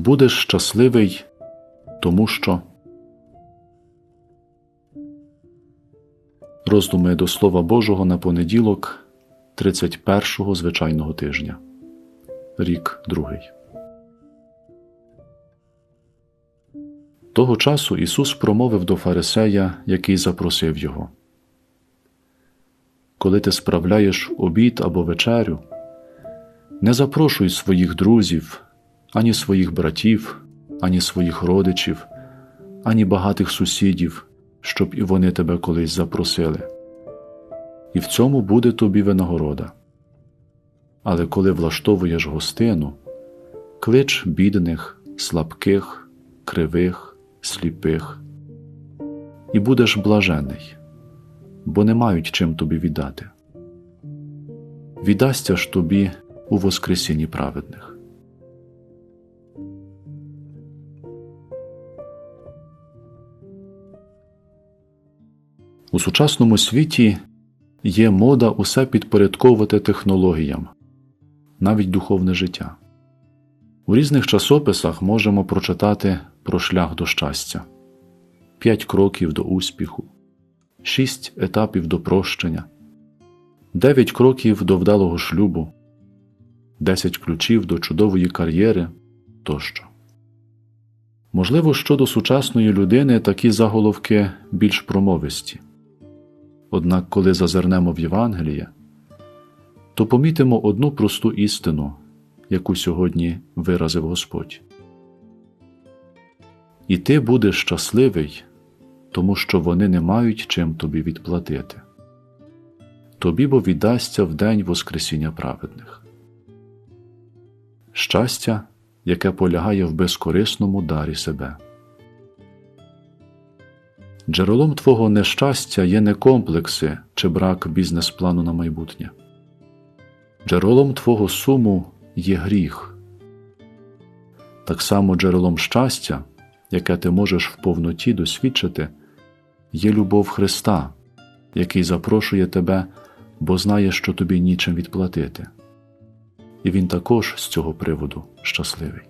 Будеш щасливий, тому що роздуми до Слова Божого на понеділок 31-го звичайного тижня. Рік другий. Того часу Ісус промовив до Фарисея, який запросив його. Коли ти справляєш обід або вечерю, не запрошуй своїх друзів, ані своїх братів, ані своїх родичів, ані багатих сусідів, щоб і вони тебе колись запросили. І в цьому буде тобі винагорода. Але коли влаштовуєш гостину, клич бідних, слабких, кривих, сліпих, і будеш блажений, бо не мають чим тобі віддати. Віддасться ж тобі у Воскресінні праведних. У сучасному світі є мода усе підпорядковувати технологіям, навіть духовне життя. У різних часописах можемо прочитати про шлях до щастя, п'ять кроків до успіху, шість етапів до прощення, дев'ять кроків до вдалого шлюбу, десять ключів до чудової кар'єри тощо. Можливо, щодо сучасної людини такі заголовки більш промовисті. Однак, коли зазирнемо в Євангеліє, то помітимо одну просту істину, яку сьогодні виразив Господь. І ти будеш щасливий, тому що вони не мають чим тобі відплатити. Тобі бо віддасться в день Воскресіння праведних. Щастя, яке полягає в безкорисному дарі себе. Джерелом твого нещастя є не комплекси чи брак бізнес-плану на майбутнє. Джерелом твого суму є гріх. Так само джерелом щастя, яке ти можеш в повноті досвідчити, є любов Христа, який запрошує тебе, бо знає, що тобі нічим відплатити. І Він також з цього приводу щасливий.